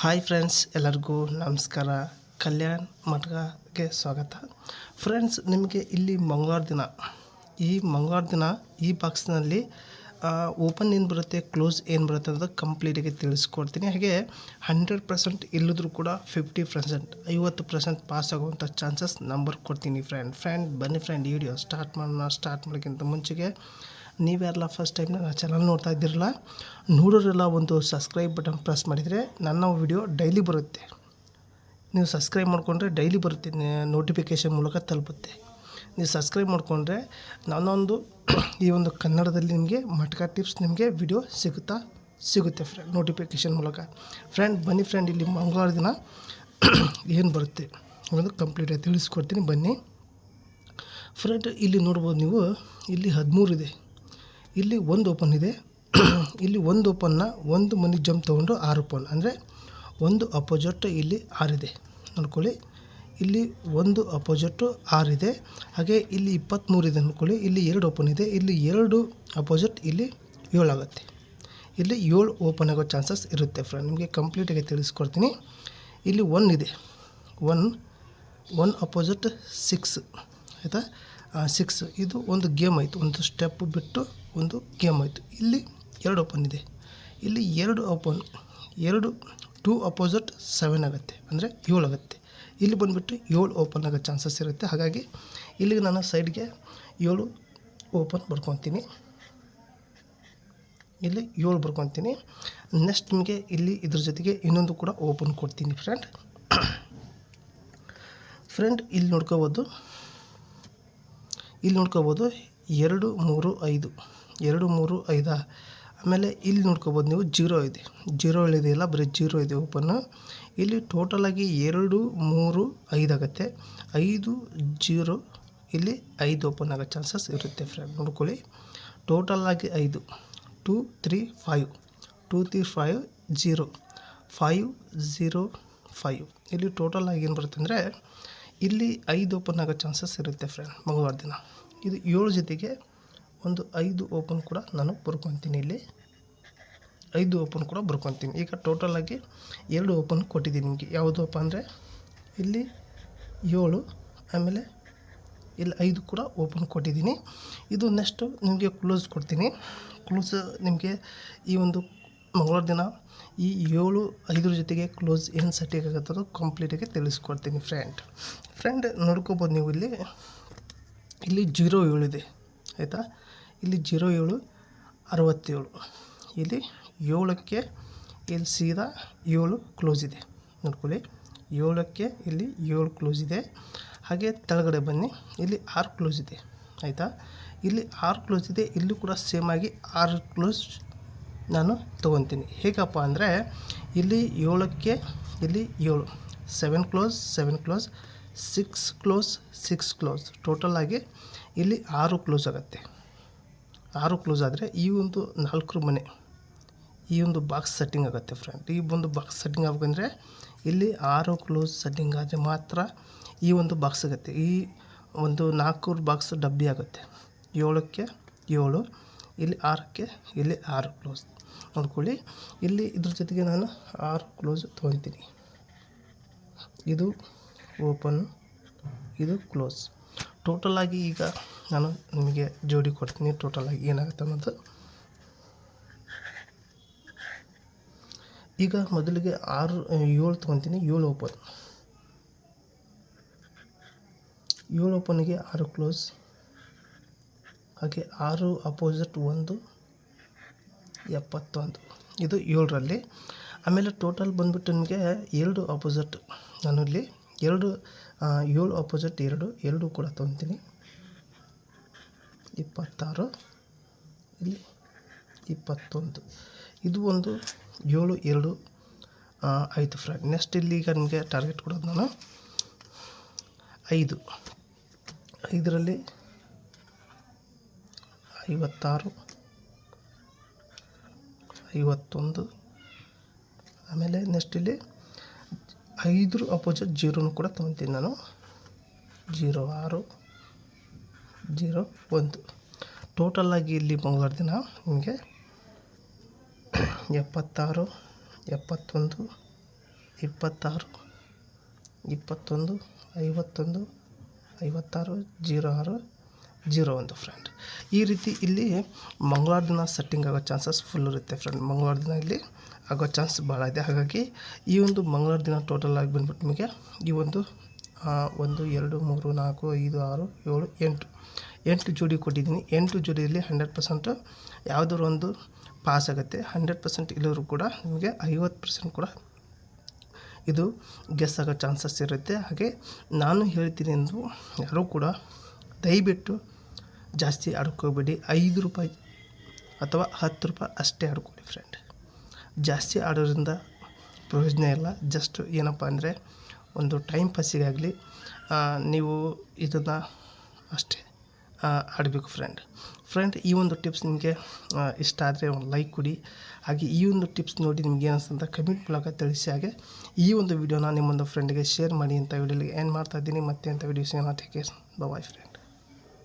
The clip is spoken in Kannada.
ಹಾಯ್ ಫ್ರೆಂಡ್ಸ್ ಎಲ್ಲರಿಗೂ ನಮಸ್ಕಾರ. ಕಲ್ಯಾಣ್ ಮಠಗೆ ಸ್ವಾಗತ. ಫ್ರೆಂಡ್ಸ್ ನಿಮಗೆ ಇಲ್ಲಿ ಮಂಗಳವಾರ ದಿನ. ಈ ಮಂಗಳವಾರ ದಿನ ಈ ಬಾಕ್ಸ್ನಲ್ಲಿ ಓಪನ್ ಏನು ಬರುತ್ತೆ ಕ್ಲೋಸ್ ಏನು ಬರುತ್ತೆ ಅನ್ನೋದು ಕಂಪ್ಲೀಟಾಗಿ ತಿಳಿಸ್ಕೊಡ್ತೀನಿ. ಹಾಗೆ ಹಂಡ್ರೆಡ್ ಪರ್ಸೆಂಟ್ ಇಲ್ಲದ್ರೂ ಕೂಡ ಫಿಫ್ಟಿ ಪರ್ಸೆಂಟ್ ಐವತ್ತು ಪರ್ಸೆಂಟ್ ಪಾಸ್ ಆಗುವಂಥ ಚಾನ್ಸಸ್ ನಂಬರ್ ಕೊಡ್ತೀನಿ ಫ್ರೆಂಡ್ ಫ್ರೆಂಡ್ ಬನ್ನಿ ಫ್ರೆಂಡ್ ವಿಡಿಯೋ ಸ್ಟಾರ್ಟ್ ಮಾಡೋಣ ಸ್ಟಾರ್ಟ್ ಮಾಡೋಕ್ಕಿಂತ ಮುಂಚೆಗೆ. ನೀವ್ಯಾರಲ್ಲ ಫಸ್ಟ್ ಟೈಮ್ ನನ್ನ ಚಾನಲ್ ನೋಡ್ತಾ ಇದ್ದಿರಲ್ಲ, ನೋಡೋರೆಲ್ಲ ಒಂದು ಸಬ್ಸ್ಕ್ರೈಬ್ ಬಟನ್ ಪ್ರೆಸ್ ಮಾಡಿದರೆ ನನ್ನ ವಿಡಿಯೋ ಡೈಲಿ ಬರುತ್ತೆ. ನೀವು ಸಬ್ಸ್ಕ್ರೈಬ್ ಮಾಡಿಕೊಂಡ್ರೆ ಡೈಲಿ ಬರುತ್ತೆ ನೋಟಿಫಿಕೇಷನ್ ಮೂಲಕ ತಲುಪುತ್ತೆ. ನೀವು ಸಬ್ಸ್ಕ್ರೈಬ್ ಮಾಡಿಕೊಂಡ್ರೆ ನಾನೊಂದು ಈ ಒಂದು ಕನ್ನಡದಲ್ಲಿ ನಿಮಗೆ ಮಟ್ಕ ಟಿಪ್ಸ್ ನಿಮಗೆ ವಿಡಿಯೋ ಸಿಗುತ್ತಾ? ಸಿಗುತ್ತೆ ಫ್ರೆಂಡ್ ನೋಟಿಫಿಕೇಷನ್ ಮೂಲಕ. ಫ್ರೆಂಡ್ ಬನ್ನಿ ಫ್ರೆಂಡ್ ಇಲ್ಲಿ ಮಂಗಳವಾರ ದಿನ ಏನು ಬರುತ್ತೆ ಅನ್ನೋದು ಕಂಪ್ಲೀಟಾಗಿ ತಿಳಿಸ್ಕೊಡ್ತೀನಿ, ಬನ್ನಿ. ಫ್ರೆಂಡ್ ಇಲ್ಲಿ ನೋಡ್ಬೋದು ನೀವು, ಇಲ್ಲಿ ಹದಿಮೂರು ಇದೆ. ಇಲ್ಲಿ ಒಂದು ಓಪನ್ ಇದೆ. ಇಲ್ಲಿ ಒಂದು ಓಪನ್ನ ಒಂದು ಮನಿ ಜಂಪ್ ತೊಗೊಂಡು ಆರು ಓಪನ್. ಅಂದರೆ ಒಂದು ಅಪೋಸಿಟ್ ಇಲ್ಲಿ ಆರಿದೆ ನೋಡ್ಕೊಳ್ಳಿ. ಇಲ್ಲಿ ಒಂದು ಅಪೋಸಿಟ್ಟು ಆರಿದೆ ಹಾಗೆ ಇಲ್ಲಿ ಇಪ್ಪತ್ತ್ಮೂರು ಇದೆ ಅಂದ್ಕೊಳ್ಳಿ ಇಲ್ಲಿ ಎರಡು ಓಪನ್ ಇದೆ. ಇಲ್ಲಿ ಎರಡು ಅಪೋಸಿಟ್ ಇಲ್ಲಿ ಏಳು ಆಗುತ್ತೆ. ಇಲ್ಲಿ ಏಳು ಓಪನ್ ಆಗೋ ಚಾನ್ಸಸ್ ಇರುತ್ತೆ ಫ್ರೆಂಡ್. ನಿಮಗೆ ಕಂಪ್ಲೀಟಾಗಿ ತಿಳಿಸ್ಕೊಡ್ತೀನಿ. ಇಲ್ಲಿ ಒನ್ ಇದೆ. ಒನ್ ಒನ್ ಅಪೋಸಿಟ್ ಸಿಕ್ಸ್ ಆಯಿತಾ? ಸಿಕ್ಸ್ ಇದು ಒಂದು ಗೇಮ್ ಆಯಿತು. ಒಂದು ಸ್ಟೆಪ್ ಬಿಟ್ಟು ಒಂದು ಗೇಮ್ ಆಯಿತು. ಇಲ್ಲಿ ಎರಡು ಓಪನ್ ಇದೆ. ಇಲ್ಲಿ ಎರಡು ಓಪನ್ ಎರಡು ಟೂ ಅಪೋಸಿಟ್ ಸೆವೆನ್ ಆಗುತ್ತೆ. ಅಂದರೆ ಏಳು ಆಗುತ್ತೆ. ಇಲ್ಲಿ ಬಂದುಬಿಟ್ಟು ಏಳು ಓಪನ್ ಆಗೋ ಚಾನ್ಸಸ್ ಇರುತ್ತೆ. ಹಾಗಾಗಿ ಇಲ್ಲಿಗೆ ನಾನು ಸೈಡ್ಗೆ ಏಳು ಓಪನ್ ಬರ್ಕೊತೀನಿ. ಇಲ್ಲಿ ಏಳು ಬರ್ಕೊತೀನಿ. ನೆಕ್ಸ್ಟ್ ನಿಮಗೆ ಇಲ್ಲಿ ಇದ್ರ ಜೊತೆಗೆ ಇನ್ನೊಂದು ಕೂಡ ಓಪನ್ ಕೊಡ್ತೀನಿ ಫ್ರೆಂಡ್ ಫ್ರೆಂಡ್ ಇಲ್ಲಿ ನೋಡ್ಕೋಬೋದು. ಇಲ್ಲಿ ನೋಡ್ಕೋಬೋದು ಎರಡು ಮೂರು ಐದು, ಎರಡು ಮೂರು ಐದ? ಆಮೇಲೆ ಇಲ್ಲಿ ನೋಡ್ಕೋಬೋದು ನೀವು ಜೀರೋ ಇದೆ. ಜೀರೋ ಇದೆಯಲ್ಲ ಬರೀ ಜೀರೋ ಇದೆ ಓಪನ್ನು ಇಲ್ಲಿ ಟೋಟಲಾಗಿ ಎರಡು ಮೂರು ಐದು ಆಗುತ್ತೆ. ಐದು ಜೀರೋ, ಇಲ್ಲಿ ಐದು ಓಪನ್ ಆಗೋ ಚಾನ್ಸಸ್ ಇರುತ್ತೆ ಫ್ರೆಂಡ್ ನೋಡ್ಕೊಳ್ಳಿ. ಟೋಟಲಾಗಿ ಐದು two three five two three five zero five zero five ಇಲ್ಲಿ ಟೋಟಲ್ ಆಗಿ ಏನು ಬರುತ್ತೆ ಅಂದರೆ ಇಲ್ಲಿ ಐದು ಓಪನ್ ಆಗೋ ಚಾನ್ಸಸ್ ಇರುತ್ತೆ ಫ್ರೆಂಡ್ ಮಂಗಳವಾರ ದಿನ. ಇದು ಏಳು ಜೊತೆಗೆ ಒಂದು ಐದು ಓಪನ್ ಕೂಡ ನಾನು ಬರ್ಕೊತೀನಿ ಇಲ್ಲಿ. ಐದು ಓಪನ್ ಕೂಡ ಬರ್ಕೊತೀನಿ. ಈಗ ಟೋಟಲಾಗಿ ಎರಡು ಓಪನ್ ಕೊಟ್ಟಿದ್ದೀನಿ ನಿಮಗೆ. ಯಾವುದಪ್ಪ ಅಂದರೆ ಇಲ್ಲಿ ಏಳು, ಆಮೇಲೆ ಇಲ್ಲಿ ಐದು ಕೂಡ ಓಪನ್ ಕೊಟ್ಟಿದ್ದೀನಿ. ಇದು ನೆಕ್ಸ್ಟು ನಿಮಗೆ ಕ್ಲೋಸ್ ಕೊಡ್ತೀನಿ. ಕ್ಲೋಸ್ ನಿಮಗೆ ಈ ಒಂದು ಮಂಗಳವಾರ ದಿನ ಈ ಏಳು ಐದರ ಜೊತೆಗೆ ಕ್ಲೋಸ್ ಏನು ಸೆಟ್ಟಿಗೆ ಆಗುತ್ತೋ ಕಂಪ್ಲೀಟಾಗಿ ತಿಳಿಸ್ಕೊಡ್ತೀನಿ ಫ್ರೆಂಡ್ ಫ್ರೆಂಡ್ ನೋಡ್ಕೋಬೋದು ನೀವು ಇಲ್ಲಿ. ಇಲ್ಲಿ ಜೀರೋ ಏಳಿದೆ ಆಯಿತಾ? ಇಲ್ಲಿ ಜೀರೋ ಏಳು, ಅರವತ್ತೇಳು. ಇಲ್ಲಿ ಏಳಕ್ಕೆ ಇಲ್ಲಿ ಸೀದಾ ಏಳು ಕ್ಲೋಸ್ ಇದೆ. ನೋಡ್ಕೊಳ್ಳಿ. ಏಳಕ್ಕೆ ಇಲ್ಲಿ ಏಳು ಕ್ಲೋಸ್ ಇದೆ. ಹಾಗೆ ಕೆಳಗಡೆ ಬನ್ನಿ. ಇಲ್ಲಿ ಆರು ಕ್ಲೋಸ್ ಇದೆ, ಆಯಿತಾ? ಇಲ್ಲಿ ಆರು ಕ್ಲೋಸ್ ಇದೆ. ಇಲ್ಲೂ ಕೂಡ ಸೇಮ್ ಆಗಿ ಆರು ಕ್ಲೋಸ್ ನಾನು ತೊಗೊತೀನಿ. ಹೇಗಪ್ಪ ಅಂದರೆ ಇಲ್ಲಿ ಏಳಕ್ಕೆ ಇಲ್ಲಿ ಏಳು seven close seven close six close six close total ಆಗಿ ಇಲ್ಲಿ ಆರು ಕ್ಲೋಸ್ ಆಗುತ್ತೆ. ಆರು ಕ್ಲೋಸ್ ಆದರೆ ಈ ಒಂದು ನಾಲ್ಕು ಮನೆ, ಈ ಒಂದು ಬಾಕ್ಸ್ ಸೆಟ್ಟಿಂಗ್ ಆಗುತ್ತೆ ಫ್ರೆಂಡ್ ಈ ಒಂದು ಬಾಕ್ಸ್ ಸೆಟ್ಟಿಂಗ್ ಆಗಬೇಕಂದ್ರೆ ಇಲ್ಲಿ ಆರು ಕ್ಲೋಸ್ ಸೆಟ್ಟಿಂಗ್ ಆದರೆ ಮಾತ್ರ ಈ ಒಂದು ಬಾಕ್ಸ್ ಆಗುತ್ತೆ. ಈ ಒಂದು ನಾಲ್ಕು ಬಾಕ್ಸ್ ಡಬ್ಬಿ ಆಗುತ್ತೆ. ಏಳಕ್ಕೆ ಏಳು, ಇಲ್ಲಿ ಆರಕ್ಕೆ ಇಲ್ಲಿ ಆರು ಕ್ಲೋಸ್ ನೋಡ್ಕೊಳ್ಳಿ ಇಲ್ಲಿ ಇದ್ರ ಜೊತೆಗೆ ನಾನು ಆರ್ ಕ್ಲೋಸ್ ತೊಗೊತೀನಿ. ಇದು ಓಪನ್ ಇದು ಕ್ಲೋಸ್ ಟೋಟಲಾಗಿ ಈಗ ನಾನು ನಿಮಗೆ ಜೋಡಿ ಕೊಡ್ತೀನಿ. ಟೋಟಲಾಗಿ ಏನಾಗುತ್ತೆ ಅನ್ನೋದು. ಈಗ ಮೊದಲಿಗೆ ಆರು ಏಳು ತೊಗೊತೀನಿ. ಏಳು ಓಪನ್ ಏಳು ಓಪನ್ಗೆ ಆರು ಕ್ಲೋಸ್ ಹಾಗೆ ಆರು ಅಪೋಸಿಟ್ ಒಂದು ಎಪ್ಪತ್ತೊಂದು. ಇದು ಏಳರಲ್ಲಿ. ಆಮೇಲೆ ಟೋಟಲ್ ಬಂದುಬಿಟ್ಟು ನಿಮಗೆ ಎರಡು ಅಪೋಸಿಟ್ ನಾನು ಇಲ್ಲಿ ಎರಡು ಏಳು ಅಪೋಸಿಟ್ ಎರಡು ಎರಡು ಕೂಡ ತೊಗೊತೀನಿ. ಇಪ್ಪತ್ತಾರು. ಇಲ್ಲಿ ಇಪ್ಪತ್ತೊಂದು. ಇದು ಒಂದು ಏಳು, ಎರಡು ಐದು ಫ್ರೆಂಡ್ ನೆಕ್ಸ್ಟ್ ಇಲ್ಲಿ ಈಗ ನಿಮಗೆ ಟಾರ್ಗೆಟ್ ಕೊಡೋದು ನಾನು. ಐದು. ಐದರಲ್ಲಿ ಐವತ್ತಾರು. ಐವತ್ತೊಂದು ಆಮೇಲೆ ನೆಕ್ಸ್ಟ್ ಇಲ್ಲಿ ಐದರ ಅಪೋಸಿಟ್ ಜೀರೋನು ಕೂಡ ತೊಗೊತೀನಿ ನಾನು. ಜೀರೋ ಆರು, ಜೀರೋ ಒಂದು. ಟೋಟಲಾಗಿ ಇಲ್ಲಿ ದಿನ ನಿಮಗೆ ಎಪ್ಪತ್ತಾರು, ಎಪ್ಪತ್ತೊಂದು, ಇಪ್ಪತ್ತಾರು, ಇಪ್ಪತ್ತೊಂದು, ಐವತ್ತೊಂದು, ಐವತ್ತಾರು, ಜೀರೋ ಆರು ಜೀರೋ ಒಂದು ಫ್ರೆಂಡ್ ಈ ರೀತಿ ಇಲ್ಲಿ ಮಂಗಳವಾರ ದಿನ ಸೆಟ್ಟಿಂಗ್ ಆಗೋ ಚಾನ್ಸಸ್ ಫುಲ್ ಇರುತ್ತೆ ಫ್ರೆಂಡ್ ಮಂಗಳವಾರ ದಿನ ಇಲ್ಲಿ ಆಗೋ ಚಾನ್ಸ್ ಭಾಳ ಇದೆ. ಹಾಗಾಗಿ ಈ ಒಂದು ಮಂಗಳವಾರ ದಿನ ಟೋಟಲ್ ಆಗಿ ಬಂದ್ಬಿಟ್ಟು ನಿಮಗೆ ಈ ಒಂದು ಒಂದು, ಎರಡು, ಮೂರು, ನಾಲ್ಕು, ಐದು, ಆರು, ಏಳು, ಎಂಟು ಎಂಟು ಜೋಡಿ ಕೊಟ್ಟಿದ್ದೀನಿ. ಎಂಟು ಜೋಡಿಯಲ್ಲಿ ಹಂಡ್ರೆಡ್ ಪರ್ಸೆಂಟು ಯಾವುದಾದ್ರು ಒಂದು ಪಾಸ್ ಆಗುತ್ತೆ. ಹಂಡ್ರೆಡ್ ಪರ್ಸೆಂಟ್ ಇಲ್ಲರೂ ಕೂಡ ನಿಮಗೆ ಐವತ್ತು ಪರ್ಸೆಂಟ್ ಕೂಡ ಇದು ಗೆಸ್ ಆಗೋ ಚಾನ್ಸಸ್ ಇರುತ್ತೆ. ಹಾಗೆ ನಾನು ಹೇಳ್ತೀನಿ ಎಂದು ಯಾರೂ ಕೂಡ ದಯವಿಟ್ಟು ಜಾಸ್ತಿ ಆಡ್ಕೋಬೇಡಿ. ಐದು ರೂಪಾಯಿ ಅಥವಾ ಹತ್ತು ರೂಪಾಯಿ ಅಷ್ಟೇ ಆಡ್ಕೊಳ್ಳಿ ಫ್ರೆಂಡ್ ಜಾಸ್ತಿ ಆಡೋದ್ರಿಂದ ಪ್ರಯೋಜನ ಇಲ್ಲ. ಜಸ್ಟ್ ಏನಪ್ಪ ಅಂದರೆ ಒಂದು ಟೈಮ್ ಪಾಸಿಗಾಗಲಿ ನೀವು ಇದನ್ನು ಅಷ್ಟೇ ಆಡಬೇಕು ಫ್ರೆಂಡ್ ಫ್ರೆಂಡ್ ಈ ಒಂದು ಟಿಪ್ಸ್ ನಿಮಗೆ ಇಷ್ಟ ಆದರೆ ಒಂದು ಲೈಕ್ ಕೊಡಿ. ಹಾಗೆ ಈ ಒಂದು ಟಿಪ್ಸ್ ನೋಡಿ ನಿಮ್ಗೆ ಅಂತ ಕಮೆಂಟ್ ಮೂಲಕ ತಿಳಿಸಿ ಹಾಗೆ ಈ ಒಂದು ವಿಡಿಯೋನ ನಿಮ್ಮೊಂದು ಫ್ರೆಂಡ್ಗೆ ಶೇರ್ ಮಾಡಿ ಅಂತ ವಿಡಿಯೋಲಿ ಏನು ಮಾಡ್ತಾ ಇದ್ದೀನಿ. ಮತ್ತೆ ಅಂತ ವಿಡಿಯೋಸ್ ಏನೋ ಟೇಕ್ ಬಾಯ್ ಫ್ರೆಂಡ್